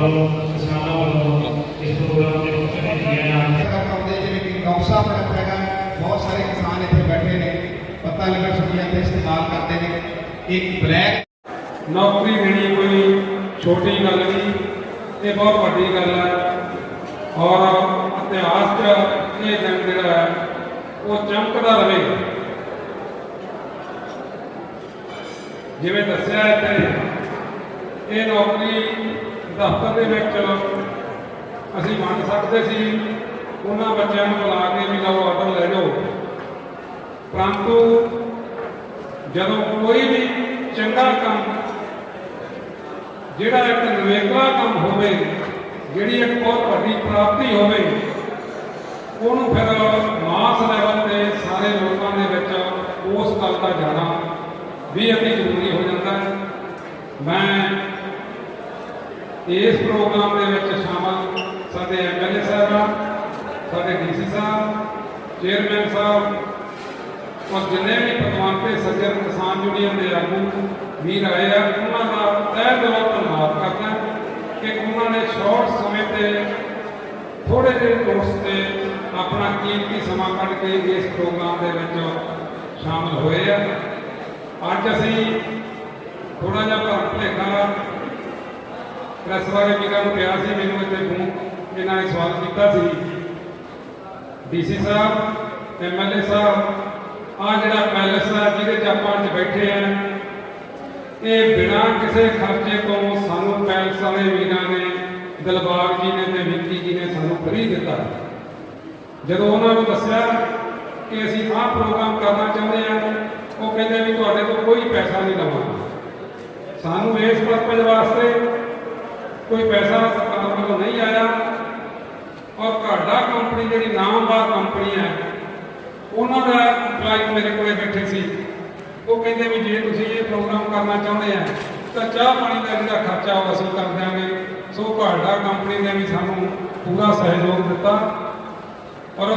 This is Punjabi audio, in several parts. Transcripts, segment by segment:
ਭਾਈ ਗੋਵਾਲ ਵੱਲੋਂ ਕਿਸਾਨਾਂ ਵੱਲੋਂ ਇਸ ਪ੍ਰੋਗਰਾਮ ਦੇ ਮੁੱਖ ਅਤਿਥੀਆਂ ਹਨ ਆਉਂਦੇ ਜਿਵੇਂ ਕਿ ਨੌਕਸਾ ਪਿੰਡ ਹੈਗਾ ਬਹੁਤ ਸਾਰੇ ਕਿਸਾਨ ਇੱਥੇ ਬੈਠੇ ਨੇ ਪੱਤਾ ਲੱਗਾ ਸਬਜ਼ੀਆਂ ਤੇ ਇਸਤੇਮਾਲ ਕਰਦੇ ਨੇ ਇੱਕ ਬਲੈਕ ਨੌਕਰੀ ਦੇਣੀ ਕੋਈ ਛੋਟੀ ਗੱਲ ਨਹੀਂ ਇਹ ਬਹੁਤ ਵੱਡੀ ਗੱਲ ਹੈ ਔਰ ਇਤਿਹਾਸ 'ਚ ਇਹ ਦਿਨ ਜਿਹੜਾ ਹੈ ਉਹ ਚਮਕਦਾ ਰਹੇ ਜਿਵੇਂ ਦੱਸਿਆ ਇੱਥੇ ਇਹ ਨੌਕਰੀ ਦਫ਼ਤਰ ਦੇ ਵਿੱਚ ਅਸੀਂ ਮੰਨ ਸਕਦੇ ਸੀ ਉਹਨਾਂ ਬੱਚਿਆਂ ਨੂੰ ਬੁਲਾ ਕੇ ਵੀ ਲਓ ਆਰਡਰ ਲੈ ਜਾਓ ਪਰੰਤੂ ਜਦੋਂ ਕੋਈ ਵੀ ਚੰਗਾ ਕੰਮ। ਜਿਹੜਾ ਇੱਕ ਨਵੇਕਲਾ ਕੰਮ ਹੋਵੇ, ਜਿਹੜੀ ਇੱਕ ਬਹੁਤ ਵੱਡੀ ਪ੍ਰਾਪਤੀ ਹੋਵੇ, ਉਹਨੂੰ ਫਿਰ ਮਾਸ ਲੈਵਲ ਤੇ ਸਾਰੇ ਲੋਕਾਂ ਦੇ ਵਿੱਚ ਉਸ ਗੱਲ ਦਾ ਜਾਣਾ ਵੀ ਅਤੀ ਜ਼ਰੂਰੀ ਹੋ ਜਾਂਦਾ ਹੈ। ਮੈਂ ਇਸ ਪ੍ਰੋਗਰਾਮ ਦੇ ਵਿੱਚ ਸ਼ਾਮਲ ਸਾਡੇ ਐਮਐਲਏ ਸਾਹਿਬਾਨ ਸਾਡੇ ਡੀਸੀ ਸਾਹਿਬ, ਚੇਅਰਮੈਨ ਸਾਹਿਬ ਔਰ ਜਿੰਨੇ ਵੀ ਭਗਵਾਨ ਤੇ ਸੱਜਣ ਕਿਸਾਨ ਯੂਨੀਅਨ ਦੇ ਆਗੂ ਵੀਰ ਆਏ ਆ ਉਹਨਾਂ ਦਾ ਤਹਿ ਦਿਲੋਂ ਧੰਨਵਾਦ ਕਰਦਾ ਕਿ ਉਹਨਾਂ ਨੇ ਸ਼ਾਰਟ ਸਮੇਂ ਤੇ ਥੋੜੇ ਜਿਹੇ ਕੋਰਸ ਤੇ ਆਪਣਾ ਕੀਮਤੀ ਸਮਾਂ ਕੱਢ ਕੇ ਇਸ ਪ੍ਰੋਗਰਾਮ ਦੇ ਵਿੱਚ ਸ਼ਾਮਲ ਹੋਏ ਆ ਅੱਜ ਅਸੀਂ ਥੋੜਾ ਜਿਹਾ ਭਰਮ ਭੁਲੇਖਾ ਪ੍ਰੈਸ ਵਾਲੇ ਵੀਰਾਂ ਨੂੰ ਕਿਹਾ ਸੀ ਮੈਨੂੰ ਇੱਥੇ ਫੋਨ ਇਹਨਾਂ ਨੇ ਸਵਾਲ ਕੀਤਾ ਸੀ ਡੀਸੀ ਸਾਹਿਬ ਐਮਐਲਏ ਸਾਹਿਬ ਆ ਜਿਹੜਾ ਪੈਲਸ ਹੈ ਜਿਹਦੇ ਚ ਆਪਾਂ ਅੱਜ ਬੈਠੇ ਆ। ਇਹ ਬਿਨਾਂ ਕਿਸੇ ਖਰਚੇ ਤੋਂ ਸਾਨੂੰ ਪੈਲਸ ਵਾਲੇ ਵੀਰਾਂ ਨੇ, ਦਿਲਬਾਗ ਜੀ ਨੇ ਤੇ ਵਿੱਕੀ ਜੀ ਨੇ ਸਾਨੂੰ ਫਰੀ ਦਿੱਤਾ। ਜਦੋਂ ਉਹਨਾਂ ਨੂੰ ਦੱਸਿਆ ਕਿ ਅਸੀਂ ਆਹ ਪ੍ਰੋਗਰਾਮ ਕਰਨਾ ਚਾਹੁੰਦੇ ਆ, ਉਹ ਕਹਿੰਦੇ ਵੀ ਤੁਹਾਡੇ ਤੋਂ ਕੋਈ ਪੈਸਾ ਨਹੀਂ ਲਵਾਂਗੇ। ਸਾਨੂੰ ਇਸ ਪਰਪਸ ਵਾਸਤੇ ਕੋਈ ਪੈਸਾ ਸਰਕਾਰ ਵੱਲੋਂ ਨਹੀਂ ਆਇਆ। ਔਰ ਘਾਡਾ ਕੰਪਨੀ ਜਿਹੜੀ ਨਾਮਵਾਰ ਕੰਪਨੀ ਹੈ ਉਹਨਾਂ ਦਾ EMPLOYE ਮੇਰੇ ਕੋਲੇ ਬੈਠੇ ਸੀ। ਉਹ ਕਹਿੰਦੇ ਵੀ ਜੇ ਤੁਸੀਂ ਇਹ ਪ੍ਰੋਗਰਾਮ ਕਰਨਾ ਚਾਹੁੰਦੇ ਆ, ਤਾਂ ਚਾਹ ਪਾਣੀ ਦਾ ਜਿਹੜਾ ਖਰਚਾ ਉਹ ਅਸੀਂ ਕਰ ਦਿਆਂਗੇ। ਸੋ ਘਾਡਾ ਕੰਪਨੀ ਨੇ ਵੀ ਸਾਨੂੰ ਪੂਰਾ ਸਹਿਯੋਗ ਦਿੱਤਾ। ਔਰ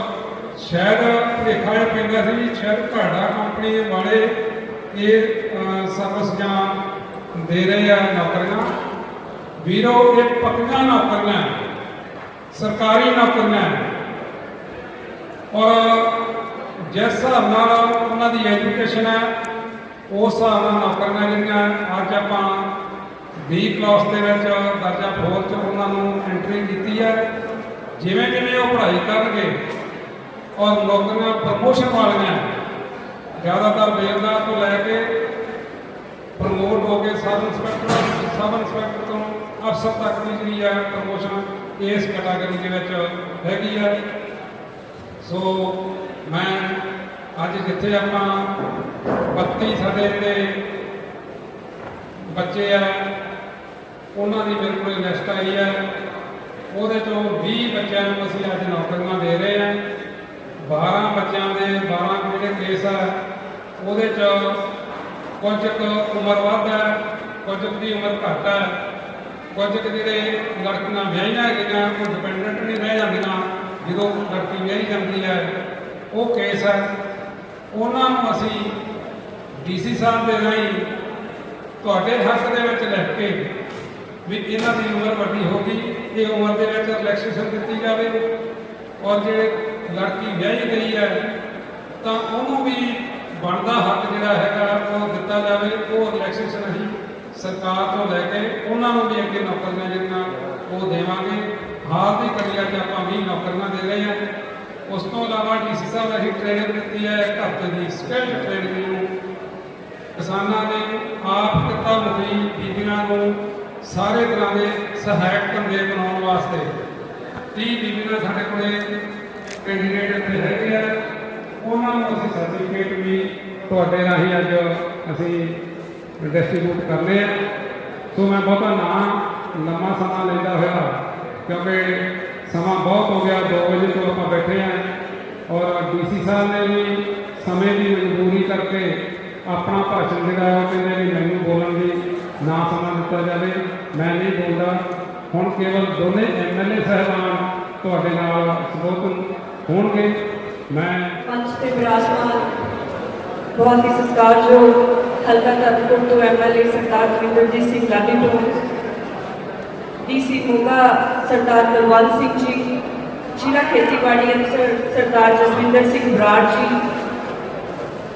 ਸ਼ਾਇਦ ਭੁਲੇਖਾ ਇਹ ਪੈਂਦਾ ਸੀ ਵੀ ਸ਼ਾਇਦ ਘਾਡਾ ਕੰਪਨੀ ਵਾਲੇ ਇਹ ਸਰਵਿਸ ਜਾਂ ਦੇ ਰਹੇ ਆ ਨੌਕਰੀਆਂ। ਵੀਰੋ, ਇਹ ਪੱਕੀਆਂ ਨੌਕਰੀਆਂ, ਸਰਕਾਰੀ ਨੌਕਰੀਆਂ। ਔਰ ਜਿਸ ਹਿਸਾਬ ਨਾਲ ਉਹਨਾਂ ਦੀ ਐਜੂਕੇਸ਼ਨ ਹੈ, ਉਸ ਹਿਸਾਬ ਨਾਲ ਨੌਕਰੀਆਂ ਜਿਹੜੀਆਂ, ਅੱਜ ਆਪਾਂ 20 ਕਲਾਸ ਦੇ ਵਿੱਚ ਦਰਜਾ ਫੋਰ ਚ ਉਹਨਾਂ ਨੂੰ ਐਂਟਰੀ ਕੀਤੀ ਹੈ। ਜਿਵੇਂ ਜਿਵੇਂ ਉਹ ਪੜ੍ਹਾਈ ਕਰਨਗੇ, ਔਰ ਨੌਕਰੀਆਂ ਪ੍ਰਮੋਸ਼ਨ ਵਾਲੀਆਂ, ਜ਼ਿਆਦਾਤਰ ਬੇਲਦਾਰ ਤੋਂ ਲੈ ਕੇ ਪ੍ਰਮੋਟ ਹੋ ਕੇ ਸਬ ਇੰਸਪੈਕਟਰ ਸਬ ਇੰਸਪੈਕਟਰ ਤੋਂ ਅਫਸਰ ਤੱਕ ਦੀ ਜਿਹੜੀ ਹੈ ਪ੍ਰਮੋਸ਼ਨ ਇਸ ਕੈਟਾਗਰੀ ਦੇ ਵਿੱਚ ਹੈਗੀ ਹੈ। ਸੋ ਮੈਂ ਅੱਜ ਜਿੱਥੇ ਆਪਾਂ 32 ਸਾਡੇ ਜਿਹੜੇ ਬੱਚੇ ਆ, ਉਹਨਾਂ ਦੀ ਮੇਰੇ ਕੋਲ ਲਿਸਟ ਆਈ ਹੈ ਉਹਦੇ ਚੋਂ 20 ਬੱਚਿਆਂ ਨੂੰ ਅਸੀਂ ਅੱਜ ਨੌਕਰੀਆਂ ਦੇ ਰਹੇ ਹਾਂ 12 ਬੱਚਿਆਂ ਦੇ 12 ਜਿਹੜੇ ਕੇਸ ਆ, ਉਹਦੇ ਚ ਕੁਝ ਕੁ ਉਮਰ ਵੱਧ ਹੈ ਕੁਝ ਕੁ ਦੀ ਉਮਰ ਘੱਟ ਹੈ ਕੁਝ ਕੁ ਜਿਹੜੇ ਲੜਕੀਆਂ ਵਿਆਹੀਆਂ ਹੈਗੀਆਂ, ਉਹ ਡਿਪੈਂਡੈਂਟ ਨਹੀਂ ਰਹਿ ਜਾਂਦੀਆਂ, ਜਦੋਂ ਲੜਕੀ ਵਿਆਹੀ ਜਾਂਦੀ ਹੈ ਉਹ ਕੇਸ ਹੈ, ਉਹਨਾਂ ਨੂੰ ਅਸੀਂ ਡੀਸੀ ਸਾਹਿਬ ਦੇ ਰਾਹੀਂ ਤੁਹਾਡੇ ਹੱਕ ਦੇ ਵਿੱਚ ਲਿਖ ਕੇ ਵੀ ਇਹਨਾਂ ਦੀ ਉਮਰ ਵੱਡੀ ਹੋ ਗਈ, ਇਹ ਉਮਰ ਦੇ ਵਿੱਚ ਰਿਲੈਕਸੇਸ਼ਨ ਦਿੱਤੀ ਜਾਵੇ ਔਰ ਜੇ ਲੜਕੀ ਵਿਆਹੀ ਗਈ ਹੈ, ਤਾਂ ਉਹਨੂੰ ਵੀ ਬਣਦਾ ਹੱਕ ਜਿਹੜਾ ਹੈਗਾ ਉਹ ਦਿੱਤਾ ਜਾਵੇ, ਉਹ ਰਿਲੈਕਸੇਸ਼ਨ ਅਸੀਂ ਸਰਕਾਰ ਤੋਂ ਲੈ ਕੇ ਉਹਨਾਂ ਨੂੰ ਵੀ ਅੱਗੇ ਨੌਕਰੀਆਂ ਜਿਹੜੀਆਂ ਉਹ ਦੇਵਾਂਗੇ। ਹਾਲ ਦੀ ਕੜੀ ਅੱਜ ਆਪਾਂ 20 ਨੌਕਰੀਆਂ ਦੇ ਰਹੇ ਹਾਂ। ਉਸ ਤੋਂ ਇਲਾਵਾ ਡੀਸੀ ਸਾਹਿਬ ਅਸੀਂ ਟ੍ਰੇਨਿੰਗ ਦਿੱਤੀ ਹੈ ਘਰ ਹਫ਼ਤੇ ਦੀ ਸਕਿੱਲ ਟ੍ਰੇਨਿੰਗ ਨੂੰ। ਕਿਸਾਨਾਂ ਦੇ ਆਪ ਕਿੱਤਾ ਮੁਖੀ ਬੀਬੀਆਂ ਨੂੰ ਸਾਰੇ ਤਰ੍ਹਾਂ ਦੇ ਸਹਾਇਕ ਧੰਦੇ ਬਣਾਉਣ ਵਾਸਤੇ। 30 ਬੀਬੀਆਂ ਸਾਡੇ ਕੋਲੇ ਕੈਂਡੀਡੇਟ ਇੱਥੇ ਹੈਗੇ ਆ। ਉਹਨਾਂ ਨੂੰ ਅਸੀਂ ਸਰਟੀਫਿਕੇਟ ਵੀ ਤੁਹਾਡੇ ਰਾਹੀਂ ਅੱਜ ਅਸੀਂ ਡਿਸਟ੍ਰੀਬਿਊਟ ਕਰਨੇ ਆ। ਸੋ ਮੈਂ ਬਹੁਤਾ ਨਾ ਲੰਮਾ ਸਮਾਂ ਲੈਂਦਾ ਹੋਇਆ, ਕਿਉਂਕਿ ਸਮਾਂ ਬਹੁਤ ਹੋ ਗਿਆ 2 ਵਜੇ ਤੋਂ ਆਪਾਂ ਬੈਠੇ ਆ ਔਰ ਡੀਸੀ ਸਾਹਿਬ ਨੇ ਵੀ ਸਮੇਂ ਦੀ ਮਜਬੂਰੀ ਕਰਕੇ ਆਪਣਾ ਭਾਸ਼ਣ ਜਿਹੜਾ ਉਹ ਕਹਿੰਦੇ ਵੀ ਮੈਨੂੰ ਬੋਲਣ ਦੀ ਨਾ ਸਮਾਂ ਦਿੱਤਾ ਜਾਵੇ ਮੈਂ ਨਹੀਂ ਬੋਲਦਾ ਹੁਣ ਕੇਵਲ ਦੋਨੇ ਐਮਐਲਏ ਸਾਹਿਬਾਨ ਤੁਹਾਡੇ ਨਾਲ ਸੰਬੋਧਨ ਹੋਣਗੇ ਮੈਂ ਮੰਚ ਤੇ ਵਿਰਾਜਮਾਨ ਬਹੁਤ ਹੀ ਸਤਿਕਾਰਯੋਗ ਹਲਕਾ ਧਰਮਕੋਟ ਤੋਂ ਐਮਐਲਏ ਸਰਦਾਰ ਦਵਿੰਦਰਜੀਤ ਸਿੰਘ ਲਾਡੀ ਤੋਂ ਡੀਸੀ ਮੋਗਾ ਸਰਦਾਰ ਬਲਵੰਤ ਸਿੰਘ ਜੀ ਜ਼ਿਲ੍ਹਾ ਖੇਤੀਬਾੜੀ ਅਫਸਰ ਸਰਦਾਰ ਜਸਵਿੰਦਰ ਸਿੰਘ ਬਰਾੜ ਜੀ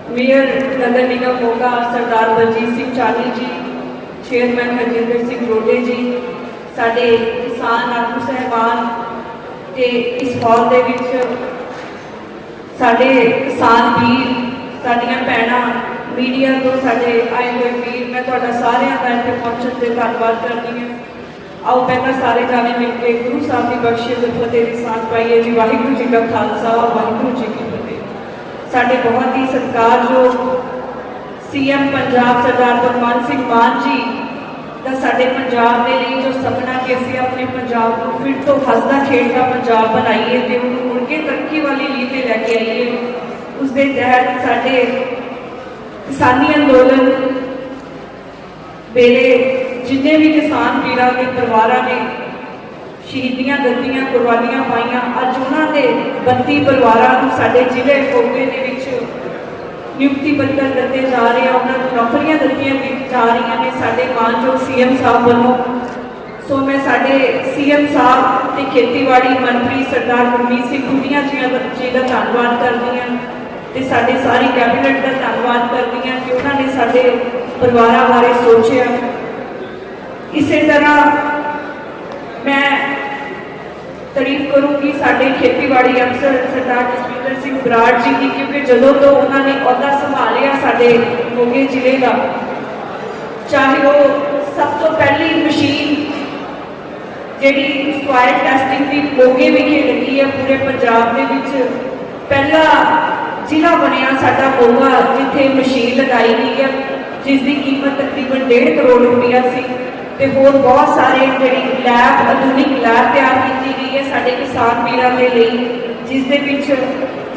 ਮੇਅਰ ਨਗਰ ਨਿਗਮ ਮੋਗਾ ਸਰਦਾਰ ਬਲਜੀਤ ਸਿੰਘ ਚਾਲੀ ਜੀ ਚੇਅਰਮੈਨ ਹਰਜਿੰਦਰ ਸਿੰਘ ਰੋਡੇ ਜੀ ਸਾਡੇ ਕਿਸਾਨ ਆਗੂ ਸਹਿਬਾਨ ਤੇ ਇਸ ਹਾਲ ਦੇ ਵਿੱਚ ਸਾਡੇ ਕਿਸਾਨ ਵੀਰ, ਸਾਡੀਆਂ ਭੈਣਾਂ, ਮੀਡੀਆ ਤੋਂ ਸਾਡੇ ਆਏ ਹੋਏ ਵੀਰ, ਮੈਂ ਤੁਹਾਡਾ ਸਾਰਿਆਂ ਦਾ ਇੱਥੇ ਪਹੁੰਚਣ ਤੇ ਧੰਨਵਾਦ ਕਰਦੀ ਹਾਂ। ਆਓ ਪਹਿਲਾਂ ਸਾਰੇ ਜਾਣੇ ਮਿਲ ਕੇ ਗੁਰੂ ਸਾਹਿਬ ਦੀ ਬਖਸ਼ਿਸ਼ ਤੇ ਫਤਿਹ ਦੀ ਸਾਂਝ ਪਾਈਏ ਜੀ ਵਾਹਿਗੁਰੂ ਜੀ ਕਾ ਖਾਲਸਾ ਵਾਹਿਗੁਰੂ ਜੀ ਕੀ ਫਤਿਹ ਸਾਡੇ ਬਹੁਤ ਹੀ ਸਤਿਕਾਰਯੋਗ ਸੀਐਮ ਪੰਜਾਬ ਸਰਦਾਰ ਭਗਵੰਤ ਸਿੰਘ ਮਾਨ ਜੀ ਦਾ ਸਾਡੇ ਪੰਜਾਬ ਦੇ ਲਈ ਜੋ ਸੁਪਨਾ ਕਿ ਅਸੀਂ ਆਪਣੇ ਪੰਜਾਬ ਨੂੰ ਫਿਰ ਤੋਂ ਹੱਸਦਾ ਖੇਡਦਾ ਪੰਜਾਬ ਬਣਾਈਏ ਤੇ ਉਹਨੂੰ ਮੁੜ ਕੇ ਤਰੱਕੀ ਵਾਲੀ ਲੀਹ ਤੇ ਲੈ ਕੇ ਆਈਏ ਉਸ ਦੇ ਤਹਿਤ ਸਾਡੇ ਕਿਸਾਨੀ ਅੰਦੋਲਨ ਵੇਲੇ ਜਿੰਨੇ ਵੀ ਕਿਸਾਨ ਵੀਰਾਂ ਦੇ ਪਰਿਵਾਰਾਂ ਨੇ ਸ਼ਹੀਦੀਆਂ ਦਿੱਤੀਆਂ, ਕੁਰਬਾਨੀਆਂ ਪਾਈਆਂ, ਅੱਜ ਉਹਨਾਂ ਦੇ 32 ਪਰਿਵਾਰਾਂ ਨੂੰ ਸਾਡੇ ਜ਼ਿਲ੍ਹੇ ਕੋਟੇ ਦੇ ਵਿੱਚ ਨਿਯੁਕਤੀ ਪੱਤਰ ਦਿੱਤੇ ਜਾ ਰਹੇ ਆ, ਉਹਨਾਂ ਨੂੰ ਨੌਕਰੀਆਂ ਦਿੱਤੀਆਂ ਜਾ ਰਹੀਆਂ ਨੇ ਸਾਡੇ ਮਾਨਯੋਗ ਸੀਐਮ ਸਾਹਿਬ ਵੱਲੋਂ। ਸੋ ਮੈਂ ਸਾਡੇ ਸੀਐਮ ਸਾਹਿਬ ਤੇ ਖੇਤੀਬਾੜੀ ਮੰਤਰੀ ਸਰਦਾਰ ਗੁਰਮੀਤ ਸਿੰਘ ਖੁੱਡੀਆਂ ਜੀ ਦਾ ਜੀ ਦਾ ਧੰਨਵਾਦ ਕਰਦੀ ਹਾਂ ਤੇ ਸਾਡੇ ਸਾਰੀ ਕੈਬਨਿਟ ਦਾ ਧੰਨਵਾਦ ਕਰਦੀ ਹਾਂ ਕਿ ਉਹਨਾਂ ਨੇ ਸਾਡੇ ਪਰਿਵਾਰਾਂ ਬਾਰੇ ਸੋਚਿਆ। ਇਸੇ ਤਰ੍ਹਾਂ ਮੈਂ ਤਾਰੀਫ ਕਰੂੰਗੀ ਸਾਡੇ ਖੇਤੀਬਾੜੀ ਅਫਸਰ ਸਰਦਾਰ ਜਸਵਿੰਦਰ ਸਿੰਘ ਬਰਾੜ ਜੀ ਦੀ ਕਿਉਂਕਿ ਜਦੋਂ ਤੋਂ ਉਹਨਾਂ ਨੇ ਅਹੁਦਾ ਸੰਭਾਲਿਆ ਸਾਡੇ ਮੋਗੇ ਜ਼ਿਲ੍ਹੇ ਦਾ, ਚਾਹੇ ਉਹ ਸਭ ਤੋਂ ਪਹਿਲੀ ਮਸ਼ੀਨ ਜਿਹੜੀ ਸੋਇਲ ਟੈਸਟਿੰਗ ਦੀ ਮੋਗੇ ਵਿਖੇ ਲੱਗੀ ਹੈ, ਪੂਰੇ ਪੰਜਾਬ ਦੇ ਵਿੱਚ ਪਹਿਲਾ ਜ਼ਿਲ੍ਹਾ ਬਣਿਆ ਸਾਡਾ ਮੋਗਾ, ਜਿੱਥੇ ਮਸ਼ੀਨ ਲਗਾਈ ਗਈ ਹੈ ਜਿਸ ਦੀ ਕੀਮਤ ਤਕਰੀਬਨ 1.5 ਕਰੋੜ ਰੁਪਇਆ ਸੀ। ਤੇ ਹੋਰ ਬਹੁਤ ਸਾਰੇ ਜਿਹੜੀ ਲੈਬ ਆਧੁਨਿਕ ਲੈਬ ਤਿਆਰ ਕੀਤੀ ਗਈ ਹੈ ਸਾਡੇ ਕਿਸਾਨ ਵੀਰਾਂ ਦੇ ਲਈ ਜਿਸ ਦੇ ਵਿੱਚ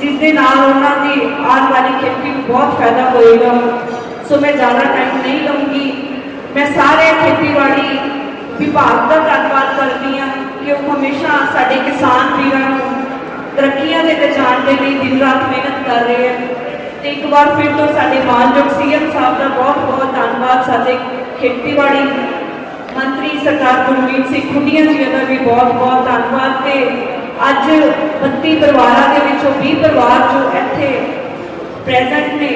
ਜਿਸ ਦੇ ਨਾਲ ਉਹਨਾਂ ਦੀ ਆਉਣ ਵਾਲੀ ਖੇਤੀ ਨੂੰ ਬਹੁਤ ਫਾਇਦਾ ਹੋਏਗਾ। ਸੋ ਮੈਂ ਜ਼ਿਆਦਾ ਟਾਈਮ ਨਹੀਂ ਲਵਾਂਗੀ ਮੈਂ ਸਾਰੇ ਖੇਤੀਬਾੜੀ ਵਿਭਾਗ ਦਾ ਧੰਨਵਾਦ ਕਰਦੀ ਹਾਂ ਕਿ ਉਹ ਹਮੇਸ਼ਾ ਸਾਡੇ ਕਿਸਾਨ ਵੀਰਾਂ ਨੂੰ ਤਰੱਕੀਆਂ ਦੇ ਲਿਜਾਣ ਦੇ ਲਈ ਦਿਨ ਰਾਤ ਮਿਹਨਤ ਕਰ ਰਹੇ ਹੈ ਤੇ ਇੱਕ ਵਾਰ ਫਿਰ ਤੋਂ ਸਾਡੇ ਮਾਨਯੋਗ ਸੀਐਮ ਸਾਹਿਬ ਦਾ ਬਹੁਤ ਬਹੁਤ ਧੰਨਵਾਦ। ਸਾਡੇ ਖੇਤੀਬਾੜੀ ਮੰਤਰੀ ਸਰਦਾਰ ਗੁਰਮੀਤ ਸਿੰਘ ਖੁੱਡੀਆਂ ਜੀ ਦਾ ਵੀ ਬਹੁਤ ਬਹੁਤ ਧੰਨਵਾਦ ਤੇ ਅੱਜ 32 ਪਰਿਵਾਰਾਂ ਦੇ ਵਿੱਚੋਂ 20 ਪਰਿਵਾਰ ਜੋ ਇੱਥੇ ਪ੍ਰੈਜ਼ੈਂਟ ਨੇ,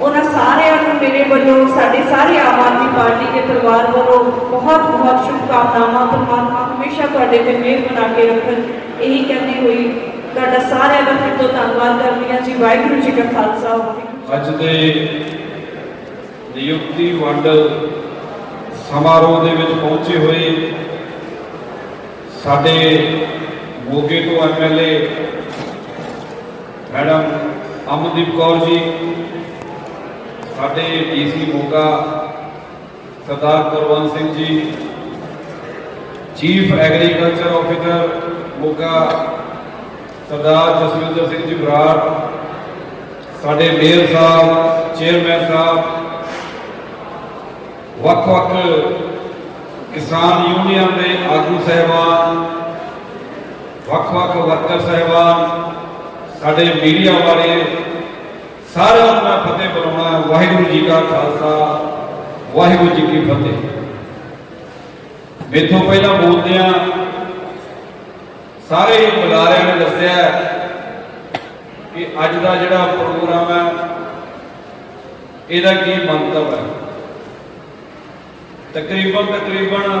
ਉਹਨਾਂ ਸਾਰਿਆਂ ਨੂੰ ਮੇਰੇ ਵੱਲੋਂ, ਸਾਡੇ ਸਾਰੇ ਆਮ ਆਦਮੀ ਪਾਰਟੀ ਦੇ ਪਰਿਵਾਰ ਵੱਲੋਂ ਬਹੁਤ ਬਹੁਤ ਸ਼ੁਭਕਾਮਨਾਵਾਂ, ਪਰਮਾਤਮਾ ਹਮੇਸ਼ਾ ਤੁਹਾਡੇ ਤੇ ਮਿਹਰ ਬਣਾ ਕੇ ਰੱਖਣ। ਇਹੀ ਕਹਿੰਦੀ ਹੋਈ, ਤੁਹਾਡਾ ਸਾਰਿਆਂ ਦਾ ਫਿਰ ਤੋਂ ਧੰਨਵਾਦ ਕਰਦੀ ਹਾਂ ਜੀ, ਵਾਹਿਗੁਰੂ ਜੀ ਕਾ ਖਾਲਸਾ ਅੱਜ ਦੇ ਨਿਯੁਕਤੀ ਵੰਡ ਸਮਾਰੋਹ ਦੇ ਵਿੱਚ ਪਹੁੰਚੇ ਹੋਏ ਸਾਡੇ ਮੋਗੇ ਤੋਂ ਐਮਐਲਏ ਮੈਡਮ ਅਮਨਦੀਪ ਕੌਰ ਜੀ, ਸਾਡੇ DC Moga Sardar Kulwant Singh ji, chief agriculture officer Moga Sardar Jaswinder Singh ji Brar, ਸਾਡੇ ਮੇਅਰ ਸਾਹਿਬ, ਚੇਅਰਮੈਨ ਸਾਹਿਬ ਵੱਖ-ਵੱਖ ਕਿਸਾਨ ਯੂਨੀਅਨ ਦੇ ਆਗੂ ਸਹਿਬਾਨ ਵੱਖ-ਵੱਖ ਵਰਕਰ ਸਹਿਬਾਨ, ਸਾਡੇ ਮੀਡੀਆ ਵਾਲੇ, ਸਾਰਿਆਂ ਨੂੰ ਮੈਂ ਫਤਿਹ ਬੁਲਾਉਣਾ ਵਾਹਿਗੁਰੂ ਜੀ ਕਾ ਖਾਲਸਾ, ਵਾਹਿਗੁਰੂ ਜੀ ਕੀ ਫਤਿਹ। ਮੇਥੋਂ ਪਹਿਲਾਂ ਬੋਲਦਿਆਂ ਸਾਰੇ ਹੀ ਬੁਲਾਰਿਆਂ ਨੇ ਦੱਸਿਆ ਕਿ ਅੱਜ ਦਾ ਜਿਹੜਾ ਪ੍ਰੋਗਰਾਮ ਹੈ, ਇਹਦਾ ਕੀ ਮੰਤਵ ਹੈ? ਤਕਰੀਬਨ ਤਕਰੀਬਨ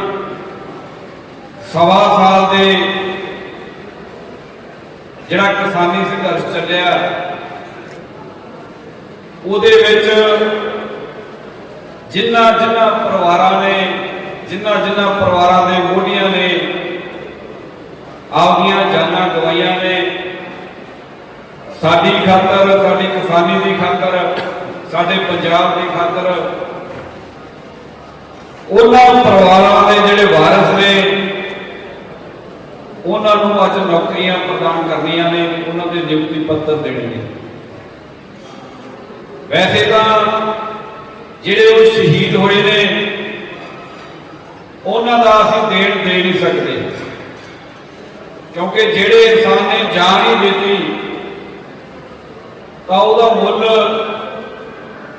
ਸਵਾ ਸਾਲ ਦੇ ਜਿਹੜਾ ਕਿਸਾਨੀ ਸੰਘਰਸ਼ ਚੱਲਿਆ ਉਹਦੇ ਵਿੱਚ ਜਿੰਨਾ ਜਿੰਨਾ ਪਰਿਵਾਰਾਂ ਨੇ, ਜਿੰਨਾ ਜਿੰਨਾ ਪਰਿਵਾਰਾਂ ਦੇ ਮੋਢੀਆਂ ਨੇ ਆਪਦੀਆਂ ਜਾਨਾਂ ਗਵਾਈਆਂ ਨੇ, ਸਾਡੀ ਖਾਤਰ, ਸਾਡੀ ਕਿਸਾਨੀ ਦੀ ਖਾਤਰ, ਸਾਡੇ ਪੰਜਾਬ ਦੀ ਖਾਤਰ ਉਹਨਾਂ ਪਰਿਵਾਰਾਂ ਦੇ ਜਿਹੜੇ ਵਾਰਸ ਨੇ, ਉਹਨਾਂ ਨੂੰ ਅੱਜ ਨੌਕਰੀਆਂ ਪ੍ਰਦਾਨ ਕਰਨੀਆਂ ਨੇ, ਉਹਨਾਂ ਦੇ ਨਿਯੁਕਤੀ ਪੱਤਰ ਦੇਣੇ ਨੇ। ਵੈਸੇ ਤਾਂ ਜਿਹੜੇ ਉਹ ਸ਼ਹੀਦ ਹੋਏ ਨੇ, ਉਹਨਾਂ ਦਾ ਅਸੀਂ ਦੇਣ ਦੇ ਨਹੀਂ ਸਕਦੇ। ਕਿਉਂਕਿ ਜਿਹੜੇ ਇਨਸਾਨ ਨੇ ਜਾਨ ਹੀ ਦਿੱਤੀ, ਤਾਂ ਉਹਦਾ ਮੁੱਲ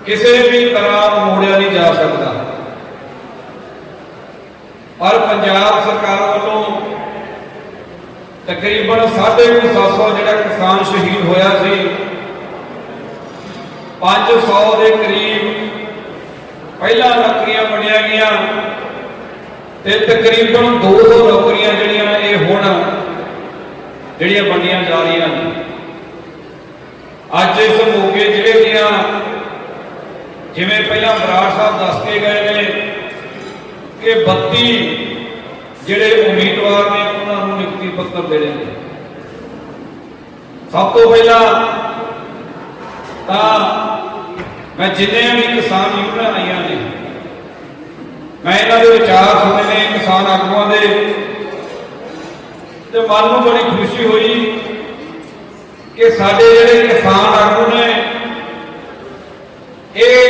ਕਿਸੇ ਵੀ ਤਰ੍ਹਾਂ ਮੋੜਿਆ ਨਹੀਂ ਜਾ ਸਕਦਾ। ਪਰ ਪੰਜਾਬ ਸਰਕਾਰ ਵੱਲੋਂ ਤਕਰੀਬਨ 750 ਜਿਹੜਾ ਕਿਸਾਨ ਸ਼ਹੀਦ ਹੋਇਆ ਸੀ 500 ਦੇ ਕਰੀਬ ਪਹਿਲਾਂ ਨੌਕਰੀਆਂ ਬਣੀਆਂ ਗਈਆਂ ਤੇ ਤਕਰੀਬਨ 200 ਨੌਕਰੀਆਂ ਜਿਹੜੀਆਂ ਇਹ ਹੁਣ ਜਿਹੜੀਆਂ ਬਣੀਆਂ ਜਾ ਰਹੀਆਂ ਨੇ। ਅੱਜ ਇਸ ਮੋਗੇ ਜ਼ਿਲ੍ਹੇ ਦੀਆਂ ਜਿਵੇਂ ਪਹਿਲਾਂ ਬਰਾੜ ਸਾਹਿਬ ਦੱਸ ਕੇ ਗਏ ਨੇ ਕਿ 32 ਜਿਹੜੇ ਉਮੀਦਵਾਰ ਨੇ ਉਹਨਾਂ ਨੂੰ ਨਿਯੁਕਤੀ ਪੱਤਰ ਦੇਣੇ ਨੇ। ਸਭ ਤੋਂ ਪਹਿਲਾਂ ਤਾਂ ਮੈਂ ਜਿੰਨੇ ਵੀ ਕਿਸਾਨ ਯੂਨੀਅਨ ਆਈਆਂ ਨੇ, ਮੈਂ ਇਹਨਾਂ ਦੇ ਵਿਚਾਰ ਸੁਣੇ ਨੇ ਕਿਸਾਨ ਆਗੂਆਂ ਦੇ। ਤੇ ਮਨ ਨੂੰ ਬੜੀ ਖੁਸ਼ੀ ਹੋਈ ਕਿ ਸਾਡੇ ਜਿਹੜੇ ਕਿਸਾਨ ਆਗੂ ਨੇ, ਇਹ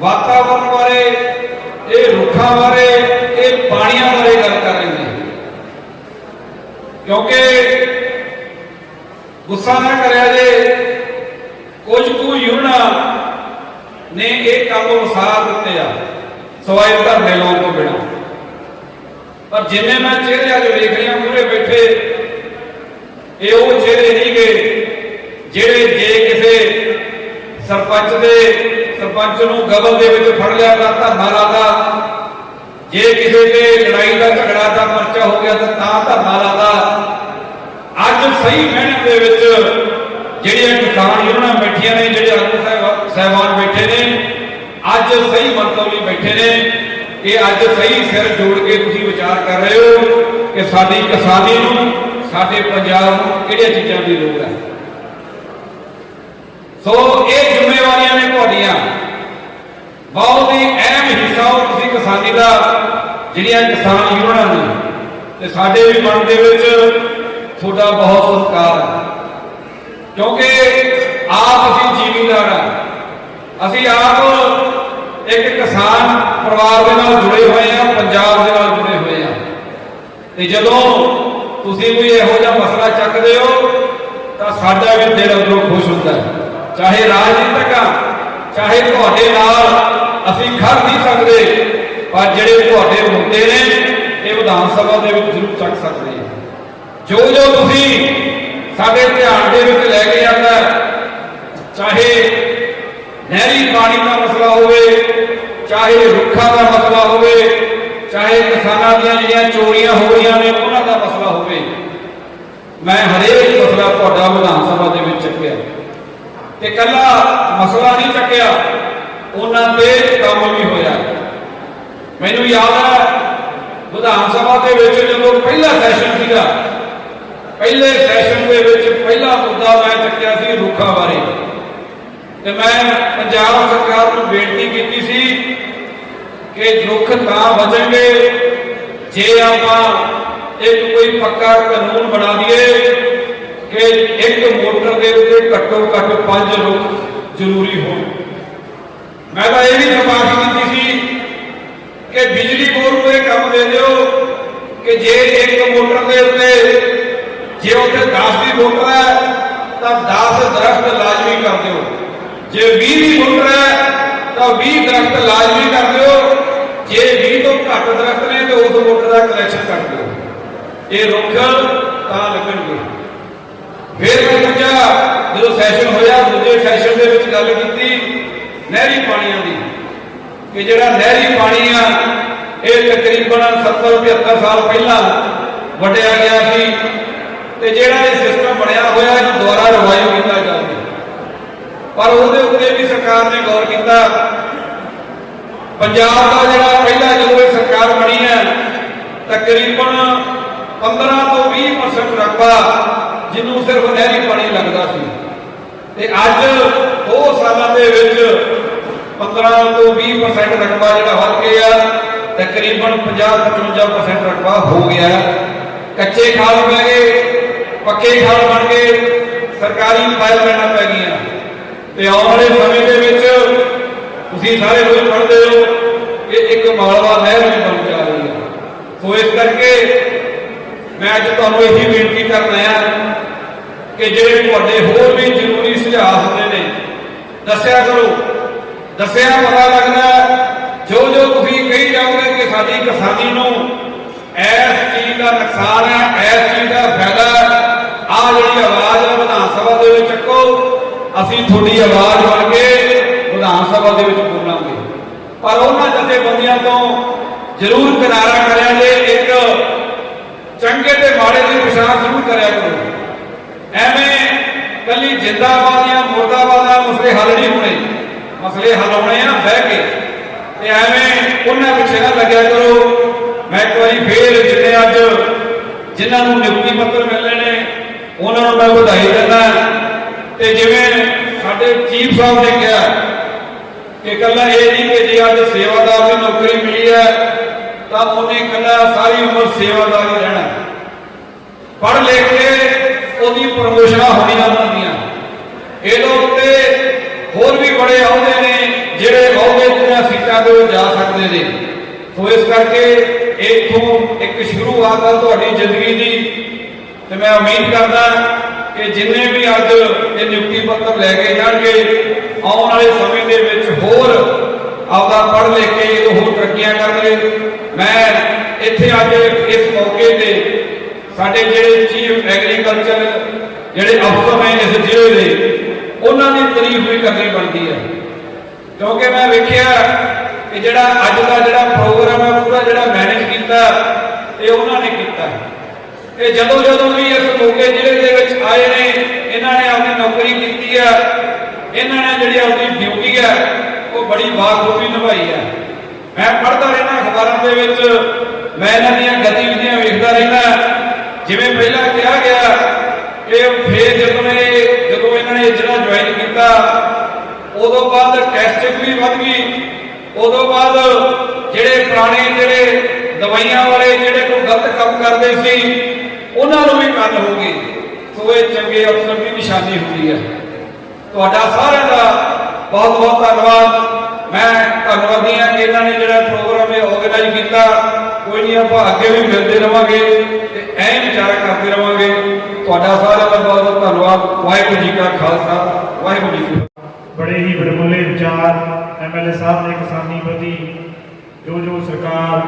ਵਾਤਾਵਰਣ ਬਾਰੇ ਇਹ ਬਾਰੇ ਇਹ ਪਾਣੀਆਂ ਬਾਰੇ ਗੱਲ ਕਰ ਰਹੇ ਨੇ। ਕਿਉਂਕਿ ਗੁੱਸਾ ਨਾ ਕਰਿਆ ਜੇ, ਕੁਝ ਕੁ ਯੂਨਾ ਨੇ ਇਹ ਕੰਮ ਵਸਾਰ ਦਿੱਤੇ ਆ, ਸਵਾਈ ਧਰਨੇ ਲਾਉਣ ਤੋਂ ਬਿਨਾਂ। ਪਰ ਜਿੰਨੇ ਮੈਂ ਚਿਹਰੇ ਅੱਜ ਵੇਖ ਰਿਹਾ ਮੂਰੇ ਬੈਠੇ, ਇਹ ਉਹ ਚਿਹਰੇ ਨਹੀਂ ਗਏ ਜਿਹੜੇ ਜੇ ਕਿਸੇ ਸਰਪੰਚ ਦੇ, ਸਰਪੰਚ ਨੂੰ ਗਬਲ ਦੇ ਵਿੱਚ ਫੜ ਲਿਆ ਤਾਂ ਧਰਨਾ ਲਾਦਾ ਜੇ ਕਿਸੇ ਦੇ ਲੜਾਈ ਦਾ ਝਗੜਾ ਦਾ ਪਰਚਾ ਹੋ ਗਿਆ ਤਾਂ ਤਾਂ ਧਰਨਾ ਲਾਦਾ ਅੱਜ ਸਹੀ ਮਹਿਣੇ ਦੇ ਵਿੱਚ ਜਿਹੜੀਆਂ ਕਿਸਾਨ ਯੂਨੀਅਨਾਂ ਬੈਠੀਆਂ ਨੇ, ਜਿਹੜੇ ਆਗੂ ਸਹਿਬਾਨ ਬੈਠੇ ਨੇ, ਅੱਜ ਸਹੀ ਮੰਤਵ ਲਈ ਬੈਠੇ ਨੇ ਇਹ ਅੱਜ ਸਹੀ ਸਿਰ ਜੋੜ ਕੇ ਤੁਸੀਂ ਵਿਚਾਰ ਕਰ ਰਹੇ ਹੋ ਕਿ ਸਾਡੀ ਕਿਸਾਨੀ ਨੂੰ, ਸਾਡੇ ਪੰਜਾਬ ਨੂੰ ਕਿਹੜੀਆਂ ਚੀਜ਼ਾਂ ਦੀ ਲੋੜ ਹੈ। ਸੋ ਇਹ ਜ਼ਿੰਮੇਵਾਰੀਆਂ ਨੇ ਤੁਹਾਡੀਆਂ ਬਹੁਤ ਹੀ ਅਹਿਮ ਹਿੱਸਾ ਹੋ ਤੁਸੀਂ ਕਿਸਾਨੀ ਦਾ ਜਿਹੜੀਆਂ ਕਿਸਾਨ ਯੂਨੀਅਨਾਂ ਨੇ, ਤੇ ਸਾਡੇ ਵੀ ਮਨ ਦੇ ਵਿੱਚ ਤੁਹਾਡਾ ਬਹੁਤ ਸਤਿਕਾਰ ਹੈ। ਕਿਉਂਕਿ ਆਪ ਅਸੀਂ ਜ਼ਿਮੀਂਦਾਰ ਹਾਂ। ਅਸੀਂ ਆਪ ਇੱਕ ਕਿਸਾਨ ਪਰਿਵਾਰ ਦੇ ਨਾਲ ਜੁੜੇ ਹੋਏ ਹਾਂ, ਪੰਜਾਬ ਦੇ ਨਾਲ ਜੁੜੇ ਹੋਏ ਹਾਂ। ਤੇ ਜਦੋਂ ਤੁਸੀਂ ਕੋਈ ਇਹੋ ਜਿਹਾ ਮਸਲਾ ਚੱਕਦੇ ਹੋ, ਤਾਂ ਸਾਡਾ ਵੀ ਦਿਲ ਅੰਦਰੋਂ ਖੁਸ਼ ਹੁੰਦਾ ਚਾਹੇ ਰਾਜਨੀਤਿਕ ਆ, ਚਾਹੇ ਤੁਹਾਡੇ ਨਾਲ ਅਸੀਂ ਖੜ ਨਹੀਂ ਸਕਦੇ ਪਰ ਜਿਹੜੇ ਤੁਹਾਡੇ ਮੁੱਦੇ ਨੇ, ਇਹ ਵਿਧਾਨ ਸਭਾ ਦੇ ਵਿੱਚ ਜ਼ਰੂਰ ਚੱਕ ਸਕਦੇ ਹਾਂ ਜੋ ਜੋ ਤੁਸੀਂ ਸਾਡੇ ਧਿਆਨ ਦੇ ਵਿੱਚ ਲੈ ਕੇ ਆਉਂਦਾ ਚਾਹੇ ਨਹਿਰੀ ਪਾਣੀ ਦਾ ਮਸਲਾ ਹੋਵੇ, ਚਾਹੇ ਰੁੱਖਾਂ ਦਾ ਮਸਲਾ ਹੋਵੇ, ਚਾਹੇ ਕਿਸਾਨਾਂ ਦੀਆਂ ਜਿਹੜੀਆਂ ਚੋਰੀਆਂ ਹੋ ਰਹੀਆਂ ਨੇ, ਉਹਨਾਂ ਦਾ ਮਸਲਾ ਹੋਵੇ, ਮੈਂ ਹਰੇਕ ਮਸਲਾ ਤੁਹਾਡਾ ਵਿਧਾਨ ਸਭਾ ਦੇ ਵਿੱਚ ਚੱਕਿਆ। ਤੇ ਕੱਲਾ ਮਸਲਾ ਨਹੀਂ ਚੱਕਿਆ, ਉਹਨਾਂ ਤੇ ਕੰਮ ਵੀ ਹੋਇਆ। ਮੈਨੂੰ ਯਾਦ ਹੈ, ਵਿਧਾਨ ਸਭਾ ਦੇ ਵਿੱਚ ਜਦੋਂ ਪਹਿਲਾ ਸੈਸ਼ਨ ਸੀਗਾ, ਪਹਿਲੇ ਸੈਸ਼ਨ ਦੇ ਵਿੱਚ ਪਹਿਲਾ ਮੁੱਦਾ ਮੈਂ ਚੱਕਿਆ ਸੀ ਰੁੱਖਾਂ ਬਾਰੇ। ਤੇ ਮੈਂ ਪੰਜਾਬ ਸਰਕਾਰ ਨੂੰ ਬੇਨਤੀ ਕੀਤੀ ਸੀ ਕਿ ਰੁੱਖ ਤਾਂ ਵਧਣਗੇ, ਜੇ ਆਪਾਂ ਇੱਕ ਕੋਈ ਪੱਕਾ ਕਾਨੂੰਨ ਬਣਾ ਦਈਏ ਕਿ ਇੱਕ ਮੋਟਰ ਦੇ ਉੱਤੇ ਘੱਟੋ ਘੱਟ ਪੰਜ ਰੁੱਖ ਜ਼ਰੂਰੀ ਹੋਣ। ਮੈਂ ਤਾਂ ਇਹ ਵੀ ਦਰਖਾਸਤ ਕੀਤੀ ਕਿ ਬਿਜਲੀ ਬੋਰਡ ਨੂੰ ਇਹ ਕੰਮ ਦੇ ਦਿਓ ਕਿ ਜੇ ਇੱਕ ਮੋਟਰ ਦੇ ਉੱਤੇ ਜੇ ਉੱਥੇ 10 ਦੀ ਮੋਟਰ ਹੈ, ਤਾਂ 10 ਦਰਖਤ ਲਾਜ਼ਮੀ ਕਰ ਦਿਓ। ਜੇ 20 ਦੀ ਮੋਟਰ ਹੈ, ਤਾਂ 20 ਦਰਖਤ ਲਾਜ਼ਮੀ ਕਰ ਦਿਓ। ਜੇ 20 ਤੋਂ ਘੱਟ ਦਰਖਤ ਨੇ, ਤਾਂ ਉਸ ਮੋਟਰ ਦਾ ਕਲੈਕਸ਼ਨ ਕਰ ਦਿਓ। ਇਹ ਰੁੱਖ ਤਾਂ ਲੱਗਣਗੇ। ਫਿਰ ਦੂਜਾ ਜਦੋਂ ਸੈਸ਼ਨ ਹੋਇਆ, ਦੂਜੇ ਸੈਸ਼ਨ ਦੇ ਵਿੱਚ ਗੱਲ ਕੀਤੀ ਨਹਿਰੀ ਪਾਣੀਆਂ ਦੀ, ਕਿ ਜਿਹੜਾ ਨਹਿਰੀ ਪਾਣੀ ਆ ਇਹ ਤਕਰੀਬਨ 70 75 ਸਾਲ ਪਹਿਲਾਂ ਵਟਿਆ ਗਿਆ ਸੀ ਤੇ ਜਿਹੜਾ ਇਹ ਸਿਸਟਮ ਬਣਿਆ ਹੋਇਆ ਇਹਨੂੰ ਦੁਬਾਰਾ ਰਿਵਾਈਵ ਕੀਤਾ ਜਾਵੇ ਪਰ ਉਹਦੇ ਉੱਤੇ ਵੀ ਸਰਕਾਰ ਨੇ ਗੌਰ ਕੀਤਾ। ਪੰਜਾਬ ਦਾ ਜਿਹੜਾ ਪਹਿਲਾ ਜਦੋਂ ਇਹ ਸਰਕਾਰ ਬਣੀ ਹੈ, ਤਕਰੀਬਨ 15 ਤੋਂ 20% ਰਕਬਾ ਜਿਹਨੂੰ ਸਿਰਫ ਨਹਿਰੀ ਪਾਣੀ ਲੱਗਦਾ ਸੀ। ਤੇ ਅੱਜ 2 ਸਾਲਾਂ ਦੇ ਵਿੱਚ 15 ਤੋਂ 20% ਰਕਬਾ ਜਿਹੜਾ ਵੱਧ ਗਿਆ। ਤਕਰੀਬਨ 50-55% ਰਕਬਾ ਹੋ ਗਿਆ। ਕੱਚੇ ਖਾਲ ਪੈ ਗਏ, ਪੱਕੇ ਖਾਲ ਬਣ ਗਏ, ਸਰਕਾਰੀ ਫਾਈਲ ਲੈਣਾ ਪੈ ਗਈਆਂ। ਤੇ ਆਉਣ ਵਾਲੇ ਸਮੇਂ ਦੇ ਵਿੱਚ ਤੁਸੀਂ ਸਾਰੇ ਰੋਜ਼ ਪੜ੍ਹਦੇ ਹੋ ਕਿ ਇੱਕ ਮਾਲਵਾ ਨਹਿਰ ਵੀ ਬਣ ਜਾ ਰਹੀ ਹੈ। ਸੋ ਇਸ ਕਰਕੇ ਮੈਂ ਅੱਜ ਤੁਹਾਨੂੰ ਇਹੀ ਬੇਨਤੀ ਕਰਨ ਆਇਆ ਕਿ ਜਿਹੜੇ ਤੁਹਾਡੇ ਹੋਰ ਵੀ ਜ਼ਰੂਰੀ ਸੁਝਾਅ ਹੁੰਦੇ ਨੇ, ਦੱਸਿਆ ਕਰੋ। ਦੱਸਿਆ ਪਤਾ ਲੱਗਦਾ ਹੈ। ਜੋ ਜੋ ਤੁਸੀਂ ਕਹੀ ਜਾਓਗੇ ਕਿ ਸਾਡੀ ਕਿਸਾਨੀ ਨੂੰ ਇਸ ਚੀਜ਼ ਦਾ ਨੁਕਸਾਨ ਹੈ, ਇਸ ਚੀਜ਼ ਦਾ ਫਾਇਦਾ ਆ ਜਿਹੜੀ ਆਵਾਜ਼ ਹੈ ਵਿਧਾਨ ਸਭਾ ਦੇ ਵਿੱਚ ਚੱਕੋ। ਅਸੀਂ ਤੁਹਾਡੀ ਆਵਾਜ਼ ਬਣ ਕੇ ਵਿਧਾਨ ਸਭਾ ਦੇ ਵਿੱਚ ਬੋਲਾਂਗੇ। ਪਰ ਉਹਨਾਂ ਜਥੇਬੰਦੀਆਂ ਤੋਂ ਜ਼ਰੂਰ ਕਿਨਾਰਾ ਕਰਿਆ ਜੇ, ਇੱਕ ਚੰਗੇ ਤੇ ਮਾੜੇ ਦੀ ਪਛਾਣ ਜ਼ਰੂਰ ਕਰਿਆ ਕਰੋ। ਐਵੇਂ ਕੱਲੀ ਜਿੰਦਾਬਾਦ ਜਾਂ ਮੁਰਦਾਬਾਦ ਦਾ ਮਸਲੇ ਹੱਲ ਨਹੀਂ ਹੋਣੇ। ਮਸਲੇ ਹੱਲ ਹੋਣੇ ਆ, ਬਹਿ ਕੇ। ਤੇ ਐਵੇਂ ਉਹਨਾਂ ਪਿੱਛੇ ਨਾ ਲੱਗਿਆ ਕਰੋ। ਮੈਂ ਇੱਕ ਵਾਰੀ ਫੇਰ ਜਿੰਨੇ ਅੱਜ ਜਿਨ੍ਹਾਂ ਨੂੰ ਨਿਯੁਕਤੀ ਪੱਤਰ ਮਿਲਣੇ ਨੇ, ਉਹਨਾਂ ਨੂੰ ਮੈਂ ਵਧਾਈ ਦਿੰਦਾ। ਤੇ ਜਿਵੇਂ ਸਾਡੇ ਚੀਫ ਸਾਹਿਬ ਨੇ ਕਿਹਾ ਕਿ ਇਕੱਲਾ ਇਹ ਨਹੀਂ ਕਿ ਜੇ ਅੱਜ ਸੇਵਾਦਾਰ ਦੀ ਨੌਕਰੀ ਮਿਲੀ ਹੈ, ਤਾਂ ਉਹਨੇ ਇਕੱਲਾ ਸਾਰੀ ਉਮਰ ਸੇਵਾਦਾਰ ਹੀ ਰਹਿਣਾ। ਪੜ੍ਹ ਲਿਖ ਕੇ ਉਹਦੀ ਪ੍ਰਮੋਸ਼ਨਾਂ ਹੋਣੀਆਂ ਉਹਨਾਂ ਇਹਦੇ ਉੱਤੇ ਹੋਰ ਵੀ ਬੜੇ ਅਹੁਦੇ ਦੀਆਂ ਸੀਟਾਂ ਜਾ ਸਕਦੇ ਨੇ। ਸੋ ਇਸ ਕਰਕੇ ਇੱਥੋਂ ਇੱਕ ਸ਼ੁਰੂਆਤ ਆ ਤੁਹਾਡੀ ਜ਼ਿੰਦਗੀ ਦੀ। ਤੇ ਮੈਂ ਉਮੀਦ ਕਰਦਾ ਕਿ ਜਿੰਨੇ ਵੀ ਅੱਜ ਇਹ ਨਿਯੁਕਤੀ ਪੱਤਰ ਲੈ ਕੇ ਜਾਣਗੇ, ਆਉਣ ਵਾਲੇ ਸਮੇਂ ਦੇ ਵਿੱਚ ਹੋਰ ਆਪਦਾ ਪੜ੍ਹ ਲਿਖ ਕੇ ਹੋਰ ਤਰੱਕੀਆਂ ਕਰਨਗੇ। ਮੈਂ ਇੱਥੇ ਅੱਜ ਇਸ ਮੌਕੇ ਤੇ ਸਾਡੇ ਜਿਹੜੇ ਚੀਫ ਐਗਰੀਕਲਚਰ ਜਿਹੜੇ ਅਫਸਰ ਨੇ ਇਸ ਜ਼ਿਲ੍ਹੇ ਦੇ, ਉਹਨਾਂ ਦੀ ਤਾਰੀਫ ਵੀ ਕਰਨੀ ਬਣਦੀ ਹੈ। ਕਿਉਂਕਿ ਮੈਂ ਵੇਖਿਆ ਕਿ ਜਿਹੜਾ ਅੱਜ ਦਾ ਜਿਹੜਾ ਪ੍ਰੋਗਰਾਮ ਹੈ ਪੂਰਾ ਜਿਹੜਾ ਮੈਨੇਜ ਕੀਤਾ, ਇਹ ਉਹਨਾਂ ਨੇ ਕੀਤਾ। ਇਹ ਜਦੋਂ ਜਦੋਂ ਵੀ ਇਸ ਮੌਕੇ ਜ਼ਿਲ੍ਹੇ ਦੇ ਵਿੱਚ ਆਏ ਨੇ, ਇਹਨਾਂ ਨੇ ਆਪਣੀ ਨੌਕਰੀ ਕੀਤੀ ਹੈ ਇਹਨਾਂ ਨੇ ਜਿਹੜੀ ਆਪਣੀ ਡਿਊਟੀ ਹੈ ਉਹ ਬੜੀ ਬਾਖੂਬੀ ਨਿਭਾਈ ਹੈ ਮੈਂ ਪੜ੍ਹਦਾ ਰਹਿਣਾ ਅਖਬਾਰਾਂ ਦੇ ਵਿੱਚ, ਮੈਂ ਇਹਨਾਂ ਦੀਆਂ ਗਤੀਵਿਧੀਆਂ ਵੇਖਦਾ ਰਹਿਣਾ ਜਿਵੇਂ ਪਹਿਲਾਂ ਕਿਹਾ ਗਿਆ ਕਿ ਫੇਰ ਜਦੋਂ ਇਹ, ਜਦੋਂ ਇਹਨਾਂ ਨੇ ਜਿਹੜਾ ਜੁਆਇਨ ਕੀਤਾ, ਉਦੋਂ ਬਾਅਦ ਟੈਸਟ ਵੀ ਵੱਧ ਗਈ। ਉਦੋਂ ਬਾਅਦ ਜਿਹੜੇ ਪੁਰਾਣੇ ਜਿਹੜੇ ਦਵਾਈਆਂ ਵਾਲੇ ਜਿਹੜੇ ਕੋਈ ਗਲਤ ਕੰਮ ਕਰਦੇ ਸੀ, ਉਹਨਾਂ ਨੂੰ ਵੀ ਕੰਨ ਹੋ ਗਈ ਸੋ ਇਹ ਚੰਗੇ ਅਫਸਰ ਦੀ ਨਿਸ਼ਾਨੀ ਹੁੰਦੀ ਹੈ। ਤੁਹਾਡਾ ਸਾਰਿਆਂ ਦਾ ਬਹੁਤ ਬਹੁਤ ਧੰਨਵਾਦ। ਮੈਂ ਧੰਨਵਾਦੀ ਹਾਂ ਕਿ ਇਹਨਾਂ ਨੇ ਜਿਹੜਾ ਪ੍ਰੋਗਰਾਮ ਇਹ ਆਰਗੇਨਾਈਜ਼ ਕੀਤਾ। ਕੋਈ ਨਹੀਂ, ਆਪਾਂ ਅੱਗੇ ਵੀ ਮਿਲਦੇ ਰਵਾਂਗੇ ਤੇ ਐਂ ਵਿਚਾਰ ਕਰਦੇ ਰਵਾਂਗੇ। ਤੁਹਾਡਾ ਸਾਰਿਆਂ ਦਾ ਬਹੁਤ ਬਹੁਤ ਧੰਨਵਾਦ। ਵਾਹਿਗੁਰੂ ਜੀ ਕਾ ਖਾਲਸਾ, ਵਾਹਿਗੁਰੂ ਜੀ ਬੜੇ ਹੀ ਬੜਮੁੱਲੇ ਵਿਚਾਰ ਐਮਐਲਏ ਸਾਹਿਬ ਨੇ ਕਿਸਾਨੀ ਪ੍ਰਤੀ ਜੋ ਜੋ ਸਰਕਾਰ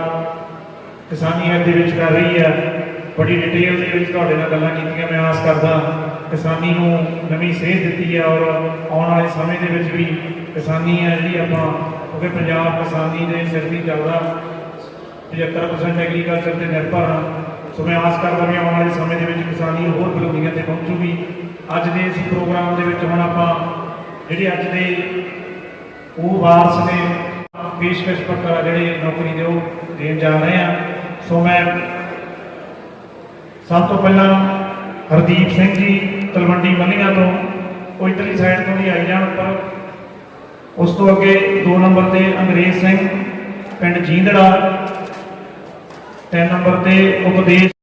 ਕਿਸਾਨੀ ਹਿੱਤ ਦੇ ਵਿੱਚ ਕਰ ਰਹੀ ਹੈ, ਬੜੀ ਡਿਟੇਲ ਦੇ ਵਿੱਚ ਤੁਹਾਡੇ ਨਾਲ ਗੱਲਾਂ ਕੀਤੀਆਂ। ਮੈਂ ਆਸ ਕਰਦਾ ਕਿਸਾਨੀ ਨੂੰ ਨਵੀਂ ਸੇਧ ਦਿੱਤੀ ਹੈ ਔਰ ਆਉਣ ਵਾਲੇ ਸਮੇਂ ਦੇ ਵਿੱਚ ਵੀ ਕਿਸਾਨੀ ਹੈ ਜਿਹੜੀ ਆਪਾਂ ਕਿਉਂਕਿ ਪੰਜਾਬ ਕਿਸਾਨੀ ਦੇ ਸਿਰ ਦੀ ਚੱਲਦਾ 75% ਐਗਰੀਕਲਚਰ ਤੇ ਨਿਰਭਰ ਹਾਂ। ਸੋ ਮੈਂ ਆਸ ਕਰਦਾ ਵੀ ਆਉਣ ਵਾਲੇ ਸਮੇਂ ਦੇ ਵਿੱਚ ਕਿਸਾਨੀ ਹੋਰ ਬੁਲੰਦੀਆਂ ਤੇ ਪਹੁੰਚੂਗੀ। ਅੱਜ ਦੇ ਇਸ ਪ੍ਰੋਗਰਾਮ ਦੇ ਵਿੱਚ ਹੁਣ ਆਪਾਂ ਜਿਹੜੇ ਅੱਜ ਦੇ ਉਹ ਵਾਰਸ ਨੇ ਪੇਸ਼ਕਸ਼ ਪੱਤਰ ਜਿਹੜੇ ਨੌਕਰੀ ਦੇ ਉਹ ਦੇਣ ਜਾ ਰਹੇ ਆ। ਸੋ ਮੈਂ ਸਭ ਤੋਂ ਪਹਿਲਾਂ ਹਰਦੀਪ ਸਿੰਘ ਜੀ ਤਲਵੰਡੀ ਮੱਲੀਆਂ ਤੋਂ ਉਹ ਇਧਰਲੀ ਸਾਈਡ ਤੋਂ ਵੀ ਆਈ ਜਾਣ ਉੱਪਰ। ਉਸ ਤੋਂ ਅੱਗੇ 2 ਨੰਬਰ ਤੇ ਅੰਗਰੇਜ਼ ਸਿੰਘ, ਪਿੰਡ ਜੀਂਦੜਾ। 3 ਨੰਬਰ ਤੇ ਉਪਦੇਸ਼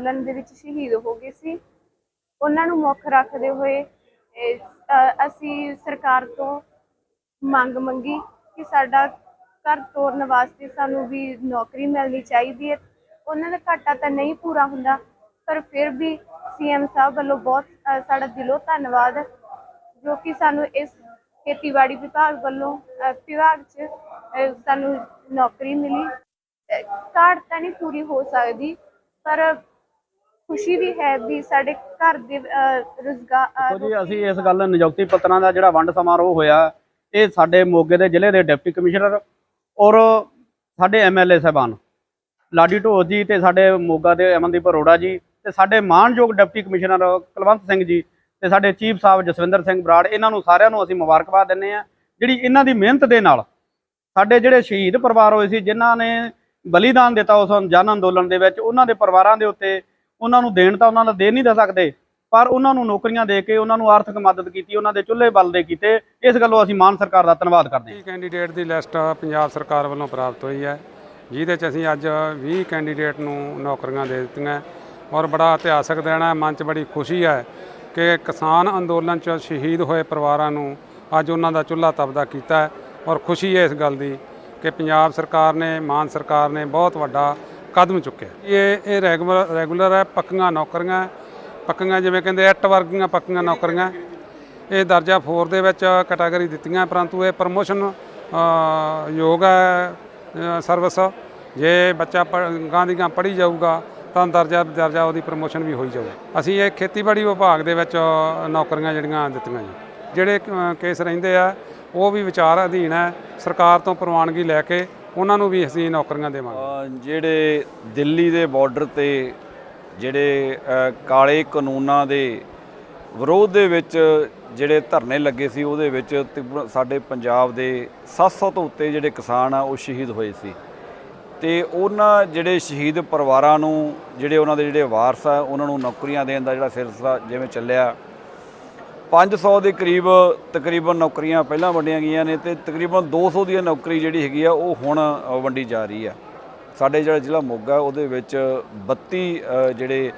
ਅੰਦੋਲਨ ਦੇ ਵਿੱਚ ਸ਼ਹੀਦ ਹੋ ਗਏ ਸੀ। ਉਹਨਾਂ ਨੂੰ ਮੁੱਖ ਰੱਖਦੇ ਹੋਏ ਅਸੀਂ ਸਰਕਾਰ ਤੋਂ ਮੰਗ ਮੰਗੀ ਕਿ ਸਾਡਾ ਘਰ ਤੋਰਨ ਵਾਸਤੇ ਸਾਨੂੰ ਵੀ ਨੌਕਰੀ ਮਿਲਣੀ ਚਾਹੀਦੀ ਹੈ। ਉਹਨਾਂ ਦਾ ਘਾਟਾ ਤਾਂ ਨਹੀਂ ਪੂਰਾ ਹੁੰਦਾ, ਪਰ ਫਿਰ ਵੀ ਸੀਐਮ ਸਾਹਿਬ ਵੱਲੋਂ ਬਹੁਤ ਸਾਡਾ ਦਿਲੋਂ ਧੰਨਵਾਦ, ਜੋ ਕਿ ਸਾਨੂੰ ਇਸ ਖੇਤੀਬਾੜੀ ਵਿਭਾਗ ਵੱਲੋਂ ਵਿਭਾਗ 'ਚ ਸਾਨੂੰ ਨੌਕਰੀ ਮਿਲੀ। ਘਾਟ ਤਾਂ ਨਹੀਂ ਪੂਰੀ ਹੋ ਸਕਦੀ, ਪਰ ਖੁਸ਼ੀ ਵੀ ਹੈ ਵੀ ਸਾਡੇ ਘਰ ਦੇ ਰੋਜ਼ਗਾਰ ਜੀ ਅਸੀਂ ਇਸ ਗੱਲ ਨਿਯੁਕਤੀ ਪੱਤਰਾਂ ਦਾ ਜਿਹੜਾ ਵੰਡ ਸਮਾਰੋਹ ਹੋਇਆ ਇਹ ਸਾਡੇ ਮੋਗੇ ਦੇ ਜ਼ਿਲ੍ਹੇ ਦੇ ਡਿਪਟੀ ਕਮਿਸ਼ਨਰ ਔਰ ਸਾਡੇ ਐਮਐਲਏ ਸਾਹਿਬਾਨ ਲਾਡੀ ਢੋਜ ਜੀ ਤੇ ਸਾਡੇ ਮੋਗਾ ਦੇ ਅਮਨਦੀਪ ਅਰੋੜਾ ਜੀ ਤੇ ਸਾਡੇ ਮਾਨਯੋਗ ਡਿਪਟੀ ਕਮਿਸ਼ਨਰ ਕੁਲਵੰਤ ਸਿੰਘ ਜੀ ਤੇ ਸਾਡੇ ਚੀਫ ਸਾਹਿਬ ਜਸਵਿੰਦਰ ਸਿੰਘ ਬਰਾੜ ਇਹਨਾਂ ਨੂੰ ਸਾਰਿਆਂ ਨੂੰ ਅਸੀਂ ਮੁਬਾਰਕਬਾਦ ਦਿੰਦੇ ਆ ਜਿਹੜੀ ਇਹਨਾਂ ਦੀ ਮਿਹਨਤ ਦੇ ਨਾਲ ਸਾਡੇ ਜਿਹੜੇ ਸ਼ਹੀਦ ਪਰਿਵਾਰ ਹੋਏ ਸੀ ਜਿਨ੍ਹਾਂ ਨੇ ਬਲੀਦਾਨ ਦਿੱਤਾ ਉਸ ਜਨ ਅੰਦੋਲਨ ਦੇ ਵਿੱਚ ਉਹਨਾਂ ਦੇ ਪਰਿਵਾਰਾਂ ਦੇ ਉੱਤੇ ਉਹਨਾਂ ਨੂੰ ਦੇਣ ਤਾਂ ਉਹਨਾਂ ਦਾ ਦੇ ਨਹੀਂ ਦੇ ਸਕਦੇ, ਪਰ ਉਹਨਾਂ ਨੂੰ ਨੌਕਰੀਆਂ ਦੇ ਕੇ ਉਹਨਾਂ ਨੂੰ ਆਰਥਿਕ ਮਦਦ ਕੀਤੀ, ਉਹਨਾਂ ਦੇ ਚੁੱਲ੍ਹੇ ਬਲਦੇ ਕੀਤੇ, ਇਸ ਗੱਲੋਂ ਅਸੀਂ ਮਾਨ ਸਰਕਾਰ ਦਾ ਧੰਨਵਾਦ ਕਰਦੇ ਹਾਂ। ਵੀਹ ਕੈਂਡੀਡੇਟ ਦੀ ਲਿਸਟ ਪੰਜਾਬ ਸਰਕਾਰ ਵੱਲੋਂ ਪ੍ਰਾਪਤ ਹੋਈ ਹੈ, ਜਿਹਦੇ 'ਚ ਅਸੀਂ ਅੱਜ 20 ਕੈਂਡੀਡੇਟ ਨੂੰ ਨੌਕਰੀਆਂ ਦੇ ਦਿੱਤੀਆਂ ਔਰ ਬੜਾ ਇਤਿਹਾਸਕ ਦਿਨ ਹੈ, ਮਨ 'ਚ ਬੜੀ ਖੁਸ਼ੀ ਹੈ ਕਿ ਕਿਸਾਨ ਅੰਦੋਲਨ 'ਚ ਸ਼ਹੀਦ ਹੋਏ ਪਰਿਵਾਰਾਂ ਨੂੰ ਅੱਜ ਉਹਨਾਂ ਦਾ ਚੁੱਲ੍ਹਾ ਤਪਦਾ ਕੀਤਾ ਔਰ ਖੁਸ਼ੀ ਹੈ ਇਸ ਗੱਲ ਦੀ ਕਿ ਪੰਜਾਬ ਸਰਕਾਰ ਨੇ, ਮਾਨ ਸਰਕਾਰ ਨੇ ਬਹੁਤ ਵੱਡਾ ਕਦਮ ਚੁੱਕਿਆ। ਇਹ ਇਹ ਰੈਗੂਲਰ ਰੈਗੂਲਰ ਹੈ, ਪੱਕੀਆਂ ਨੌਕਰੀਆਂ ਪੱਕੀਆਂ ਜਿਵੇਂ ਕਹਿੰਦੇ ਐਟ ਵਰਗੀਆਂ ਪੱਕੀਆਂ ਨੌਕਰੀਆਂ। ਇਹ ਦਰਜਾ 4 ਦੇ ਵਿੱਚ ਕੈਟਾਗਰੀ ਦਿੱਤੀਆਂ ਪਰੰਤੂ ਇਹ ਪ੍ਰਮੋਸ਼ਨ ਯੋਗ ਹੈ ਸਰਵਿਸ ਜੇ ਬੱਚਾ ਗਾਂ ਦੀ ਗਾਂ ਪੜ੍ਹੀ ਜਾਊਗਾ, ਤਾਂ ਦਰਜਾ ਦਰਜਾ ਉਹਦੀ ਪ੍ਰਮੋਸ਼ਨ ਵੀ ਹੋਈ ਜਾਊ। ਅਸੀਂ ਇਹ ਖੇਤੀਬਾੜੀ ਵਿਭਾਗ ਦੇ ਵਿੱਚ ਨੌਕਰੀਆਂ ਜਿਹੜੀਆਂ ਦਿੱਤੀਆਂ ਜੀ। ਜਿਹੜੇ ਕੇਸ ਰਹਿੰਦੇ ਆ, ਉਹ ਵੀ ਵਿਚਾਰ ਅਧੀਨ ਹੈ। ਸਰਕਾਰ ਤੋਂ ਪ੍ਰਵਾਨਗੀ ਲੈ ਕੇ ਉਹਨਾਂ ਨੂੰ ਵੀ ਅਸੀਂ ਨੌਕਰੀਆਂ ਦੇਵਾਂਗੇ। ਜਿਹੜੇ ਦਿੱਲੀ ਦੇ ਬਾਰਡਰ ਤੇ ਜਿਹੜੇ ਕਾਲੇ ਕਾਨੂੰਨਾਂ ਦੇ ਵਿਰੋਧ ਦੇ ਵਿੱਚ ਜਿਹੜੇ ਧਰਨੇ ਲੱਗੇ ਸੀ, ਉਹਦੇ ਵਿੱਚ ਤਕਰੀਬਨ ਸਾਡੇ ਪੰਜਾਬ ਦੇ 700 ਤੋਂ ਉੱਤੇ ਜਿਹੜੇ ਕਿਸਾਨ ਆ, ਉਹ ਸ਼ਹੀਦ ਹੋਏ ਸੀ। ਤੇ ਉਹਨਾਂ ਜਿਹੜੇ ਸ਼ਹੀਦ ਪਰਿਵਾਰਾਂ ਨੂੰ, ਜਿਹੜੇ ਉਹਨਾਂ ਦੇ ਜਿਹੜੇ ਵਾਰਸ ਆ, ਉਹਨਾਂ ਨੂੰ ਨੌਕਰੀਆਂ ਦੇਣ ਦਾ ਜਿਹੜਾ ਸਿਲਸਿਲਾ ਜਿਵੇਂ ਚੱਲਿਆ 500 ਦੇ ਕਰੀਬ ਤਕਰੀਬਨ ਨੌਕਰੀਆਂ ਪਹਿਲਾਂ ਵੰਡੀਆਂ ਗਈਆਂ ਨੇ ਤੇ ਤਕਰੀਬਨ 200 ਦੀ ਨੌਕਰੀ ਜਿਹੜੀ ਹੈਗੀ ਆ, ਉਹ ਹੁਣ ਵੰਡੀ ਜਾ ਰਹੀ ਆ। ਸਾਡੇ ਜਿਹੜਾ ਜ਼ਿਲ੍ਹਾ ਮੋਗਾ, ਉਹਦੇ ਵਿੱਚ 32 ਜਿਹੜੇ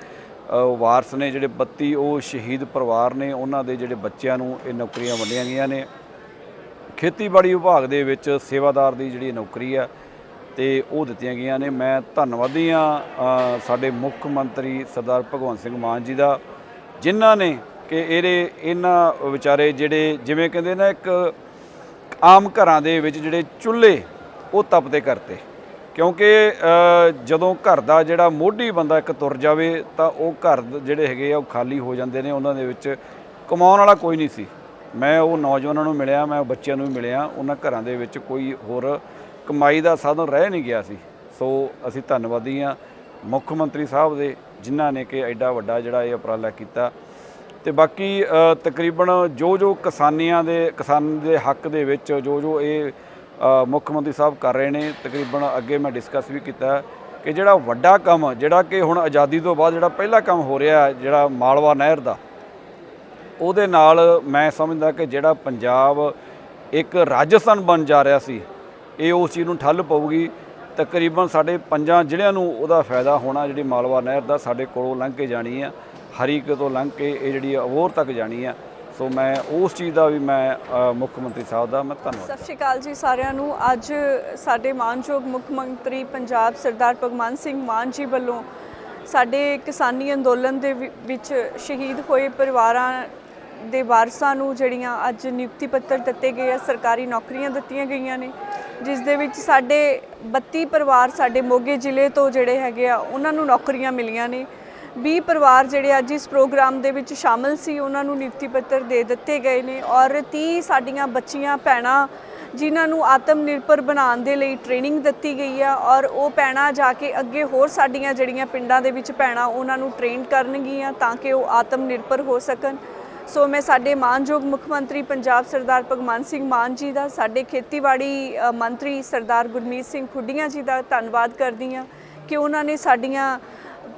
ਵਾਰਸ ਨੇ, ਜਿਹੜੇ 32 ਉਹ ਸ਼ਹੀਦ ਪਰਿਵਾਰ ਨੇ, ਉਹਨਾਂ ਦੇ ਜਿਹੜੇ ਬੱਚਿਆਂ ਨੂੰ ਇਹ ਨੌਕਰੀਆਂ ਵੰਡੀਆਂ ਗਈਆਂ ਨੇ। ਖੇਤੀਬਾੜੀ ਵਿਭਾਗ ਦੇ ਵਿੱਚ ਸੇਵਾਦਾਰ ਦੀ ਜਿਹੜੀ ਨੌਕਰੀ ਆ, ਤੇ ਉਹ ਦਿੱਤੀਆਂ ਗਈਆਂ ਨੇ। ਮੈਂ ਧੰਨਵਾਦੀ ਆ ਸਾਡੇ ਮੁੱਖ ਮੰਤਰੀ ਸਰਦਾਰ ਭਗਵੰਤ ਸਿੰਘ ਮਾਨ ਜੀ ਦਾ, ਜਿਨ੍ਹਾਂ ਨੇ ਕਿ ਇਹਦੇ ਇਹਨਾਂ ਵਿਚਾਰੇ ਜਿਹੜੇ ਜਿਵੇਂ ਕਹਿੰਦੇ ਨਾ ਇੱਕ ਆਮ ਘਰਾਂ ਦੇ ਵਿੱਚ ਜਿਹੜੇ ਚੁੱਲ੍ਹੇ, ਉਹ ਤਪਦੇ ਕਰਤੇ। ਕਿਉਂਕਿ ਜਦੋਂ ਘਰ ਦਾ ਜਿਹੜਾ ਮੋਢੀ ਬੰਦਾ ਇੱਕ ਤੁਰ ਜਾਵੇ, ਤਾਂ ਉਹ ਘਰ ਜਿਹੜੇ ਹੈਗੇ ਆ, ਉਹ ਖਾਲੀ ਹੋ ਜਾਂਦੇ ਨੇ, ਉਹਨਾਂ ਦੇ ਵਿੱਚ ਕਮਾਉਣ ਵਾਲਾ ਕੋਈ ਨਹੀਂ ਸੀ। ਮੈਂ ਉਹ ਨੌਜਵਾਨਾਂ ਨੂੰ ਮਿਲਿਆ, ਮੈਂ ਉਹ ਬੱਚਿਆਂ ਨੂੰ ਵੀ ਮਿਲਿਆ, ਉਹਨਾਂ ਘਰਾਂ ਦੇ ਵਿੱਚ ਕੋਈ ਹੋਰ ਕਮਾਈ ਦਾ ਸਾਧਨ ਰਹਿ ਨਹੀਂ ਗਿਆ ਸੀ। ਸੋ, ਅਸੀਂ ਧੰਨਵਾਦੀ ਆ ਮੁੱਖ ਮੰਤਰੀ ਸਾਹਿਬ ਦੇ, ਜਿਨ੍ਹਾਂ ਨੇ ਕਿ ਐਡਾ ਵੱਡਾ ਜਿਹੜਾ ਇਹ ਉਪਰਾਲਾ ਕੀਤਾ। ਤੇ ਬਾਕੀ ਤਕਰੀਬਨ ਜੋ ਜੋ ਕਿਸਾਨੀਆਂ ਦੇ, ਕਿਸਾਨ ਦੇ ਹੱਕ ਦੇ ਵਿੱਚ ਜੋ ਜੋ ਇਹ ਮੁੱਖ ਮੰਤਰੀ ਸਾਹਿਬ ਕਰ ਰਹੇ ਨੇ, ਤਕਰੀਬਨ ਅੱਗੇ ਮੈਂ ਡਿਸਕਸ ਵੀ ਕੀਤਾ ਕਿ ਜਿਹੜਾ ਵੱਡਾ ਕੰਮ, ਜਿਹੜਾ ਕਿ ਹੁਣ ਆਜ਼ਾਦੀ ਤੋਂ ਬਾਅਦ ਜਿਹੜਾ ਪਹਿਲਾ ਕੰਮ ਹੋ ਰਿਹਾ ਜਿਹੜਾ ਮਾਲਵਾ ਨਹਿਰ ਦਾ, ਉਹਦੇ ਨਾਲ ਮੈਂ ਸਮਝਦਾ ਕਿ ਜਿਹੜਾ ਪੰਜਾਬ ਇੱਕ ਰਾਜਸਥਾਨ ਬਣ ਜਾ ਰਿਹਾ ਸੀ, ਇਹ ਉਸ ਚੀਜ਼ ਨੂੰ ਠੱਲ ਪਊਗੀ। ਤਕਰੀਬਨ ਸਾਡੇ ਪੰਜਾਂ ਜ਼ਿਲ੍ਹਿਆਂ ਨੂੰ ਉਹਦਾ ਫਾਇਦਾ ਹੋਣਾ ਜਿਹੜੀ ਮਾਲਵਾ ਨਹਿਰ ਦਾ ਸਾਡੇ ਕੋਲੋਂ ਲੰਘ ਕੇ ਜਾਣੀ ਆ। ਹਰੀਕੇ ਤੋਂ ਲੰਘ ਕੇ ਇਹ ਜਿਹੜੀ ਅਬੋਹਰ ਤੱਕ ਜਾਣੀ ਆ। ਸੋ ਮੈਂ ਉਸ ਚੀਜ਼ ਦਾ ਵੀ ਮੈਂ ਮੁੱਖ ਮੰਤਰੀ ਸਾਹਿਬ ਦਾ ਮੈਂ ਧੰਨਵਾਦ ਸਤਿ ਸ਼੍ਰੀ ਅਕਾਲ ਜੀ ਸਾਰਿਆਂ ਨੂੰ। ਅੱਜ ਸਾਡੇ ਮਾਨਯੋਗ ਮੁੱਖ ਮੰਤਰੀ ਪੰਜਾਬ ਸਰਦਾਰ ਭਗਵੰਤ ਸਿੰਘ ਮਾਨ ਜੀ ਵੱਲੋਂ ਸਾਡੇ ਕਿਸਾਨੀ ਅੰਦੋਲਨ ਦੇ ਵਿੱਚ ਸ਼ਹੀਦ ਹੋਏ ਪਰਿਵਾਰਾਂ ਦੇ ਵਾਰਸਾਂ ਨੂੰ ਜਿਹੜੀਆਂ ਅੱਜ ਨਿਯੁਕਤੀ ਪੱਤਰ ਦਿੱਤੇ ਗਏ ਆ ਸਰਕਾਰੀ ਨੌਕਰੀਆਂ ਦਿੱਤੀਆਂ ਗਈਆਂ ਨੇ ਜਿਸ ਦੇ ਵਿੱਚ ਸਾਡੇ 32 ਪਰਿਵਾਰ ਸਾਡੇ ਮੋਗੇ ਜ਼ਿਲ੍ਹੇ ਤੋਂ ਜਿਹੜੇ ਹੈਗੇ ਆ ਉਹਨਾਂ ਨੂੰ ਨੌਕਰੀਆਂ ਮਿਲੀਆਂ ਨੇ। 20 ਪਰਿਵਾਰ ਜਿਹੜੇ ਅੱਜ ਇਸ ਪ੍ਰੋਗਰਾਮ ਦੇ ਵਿੱਚ ਸ਼ਾਮਲ ਸੀ, ਉਹਨਾਂ ਨੂੰ ਨਿਯੁਕਤੀ ਪੱਤਰ ਦੇ ਦਿੱਤੇ ਗਏ ਨੇ ਔਰ 30 ਸਾਡੀਆਂ ਬੱਚੀਆਂ, ਭੈਣਾਂ ਜਿਨ੍ਹਾਂ ਨੂੰ ਆਤਮ ਨਿਰਭਰ ਬਣਾਉਣ ਦੇ ਲਈ ਟ੍ਰੇਨਿੰਗ ਦਿੱਤੀ ਗਈ ਆ ਔਰ ਉਹ ਭੈਣਾਂ ਜਾ ਕੇ ਅੱਗੇ ਹੋਰ ਸਾਡੀਆਂ ਜਿਹੜੀਆਂ ਪਿੰਡਾਂ ਦੇ ਵਿੱਚ ਭੈਣਾਂ, ਉਹਨਾਂ ਨੂੰ ਟ੍ਰੇਨ ਕਰਨਗੀਆਂ ਤਾਂ ਕਿ ਉਹ ਆਤਮ ਨਿਰਭਰ ਹੋ ਸਕਣ। ਸੋ ਮੈਂ ਸਾਡੇ ਮਾਨਯੋਗ ਮੁੱਖ ਮੰਤਰੀ ਪੰਜਾਬ ਸਰਦਾਰ ਭਗਵੰਤ ਸਿੰਘ ਮਾਨ ਜੀ ਦਾ, ਸਾਡੇ ਖੇਤੀਬਾੜੀ ਮੰਤਰੀ ਸਰਦਾਰ ਗੁਰਮੀਤ ਸਿੰਘ ਖੁੱਡੀਆਂ ਜੀ ਦਾ ਧੰਨਵਾਦ ਕਰਦੀ ਹਾਂ ਕਿ ਉਹਨਾਂ ਨੇ ਸਾਡੀਆਂ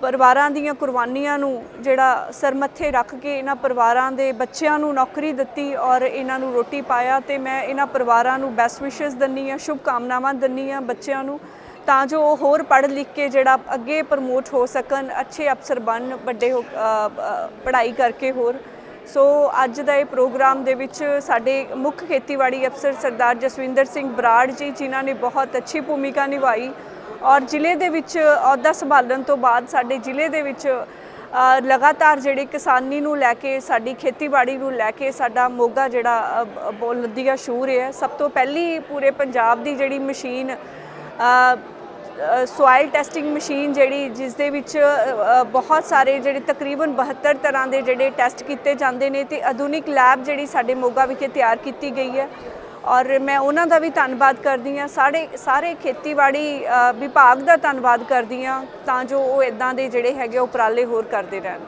ਪਰਿਵਾਰਾਂ ਦੀਆਂ ਕੁਰਬਾਨੀਆਂ ਨੂੰ ਜਿਹੜਾ ਸਰਮੱਥੇ ਰੱਖ ਕੇ ਇਹਨਾਂ ਪਰਿਵਾਰਾਂ ਦੇ ਬੱਚਿਆਂ ਨੂੰ ਨੌਕਰੀ ਦਿੱਤੀ ਔਰ ਇਹਨਾਂ ਨੂੰ ਰੋਟੀ ਪਾਇਆ ਤੇ ਮੈਂ ਇਹਨਾਂ ਪਰਿਵਾਰਾਂ ਨੂੰ ਬੈਸਟ ਵਿਸ਼ੇਸ ਦਿੰਨੀ ਆ ਸ਼ੁਭ ਕਾਮਨਾਵਾਂ ਦਿੰਨੀ ਆ ਬੱਚਿਆਂ ਨੂੰ ਤਾਂ ਜੋ ਉਹ ਹੋਰ ਪੜ੍ਹ ਲਿਖ ਕੇ ਜਿਹੜਾ ਅੱਗੇ ਪ੍ਰਮੋਟ ਹੋ ਸਕਣ, ਅੱਛੇ ਅਫਸਰ ਬਣ, ਵੱਡੇ ਹੋ ਪੜ੍ਹਾਈ ਕਰਕੇ ਹੋਰ। ਸੋ ਅੱਜ ਦਾ ਇਹ ਪ੍ਰੋਗਰਾਮ ਦੇ ਵਿੱਚ ਸਾਡੇ ਮੁੱਖ ਖੇਤੀਬਾੜੀ ਅਫਸਰ ਸਰਦਾਰ ਜਸਵਿੰਦਰ ਸਿੰਘ ਬਰਾੜ ਜੀ, ਜਿਨ੍ਹਾਂ ਨੇ ਬਹੁਤ ਅੱਛੀ ਭੂਮਿਕਾ ਨਿਭਾਈ ਔਰ ਜ਼ਿਲ੍ਹੇ ਦੇ ਵਿੱਚ ਅਹੁਦਾ ਸੰਭਾਲਣ ਤੋਂ ਬਾਅਦ ਸਾਡੇ ਜ਼ਿਲ੍ਹੇ ਦੇ ਵਿੱਚ ਲਗਾਤਾਰ ਜਿਹੜੇ ਕਿਸਾਨੀ ਨੂੰ ਲੈ ਕੇ ਸਾਡੀ ਖੇਤੀਬਾੜੀ ਨੂੰ ਲੈ ਕੇ ਸਾਡਾ ਮੋਗਾ ਜਿਹੜਾ ਅ, ਬ- ਬੁਲੰਦੀਆਂ ਸ਼ੂਰ ਹੈ। ਸਭ ਤੋਂ ਪਹਿਲੀ ਪੂਰੇ ਪੰਜਾਬ ਦੀ ਜਿਹੜੀ ਮਸ਼ੀਨ ਸੋਇਲ ਟੈਸਟਿੰਗ ਮਸ਼ੀਨ ਜਿਹੜੀ ਜਿਸ ਦੇ ਵਿੱਚ ਬਹੁਤ ਸਾਰੇ ਜਿਹੜੇ ਤਕਰੀਬਨ 72 ਤਰ੍ਹਾਂ ਦੇ ਜਿਹੜੇ ਟੈਸਟ ਕੀਤੇ ਜਾਂਦੇ ਨੇ ਤੇ ਆਧੁਨਿਕ ਲੈਬ ਜਿਹੜੀ ਸਾਡੇ ਮੋਗਾ ਵਿਖੇ ਤਿਆਰ ਕੀਤੀ ਗਈ ਹੈ। ਔਰ ਮੈਂ ਉਹਨਾਂ ਦਾ ਵੀ ਧੰਨਵਾਦ ਕਰਦੀ ਹਾਂ। ਸਾਰੇ ਸਾਰੇ ਖੇਤੀਬਾੜੀ ਵਿਭਾਗ ਦਾ ਧੰਨਵਾਦ ਕਰਦੀ ਹਾਂ ਤਾਂ ਜੋ ਉਹ ਇਦਾਂ ਦੇ ਜਿਹੜੇ ਹੈਗੇ ਉਪਰਾਲੇ ਹੋਰ ਕਰਦੇ ਰਹਿਣ।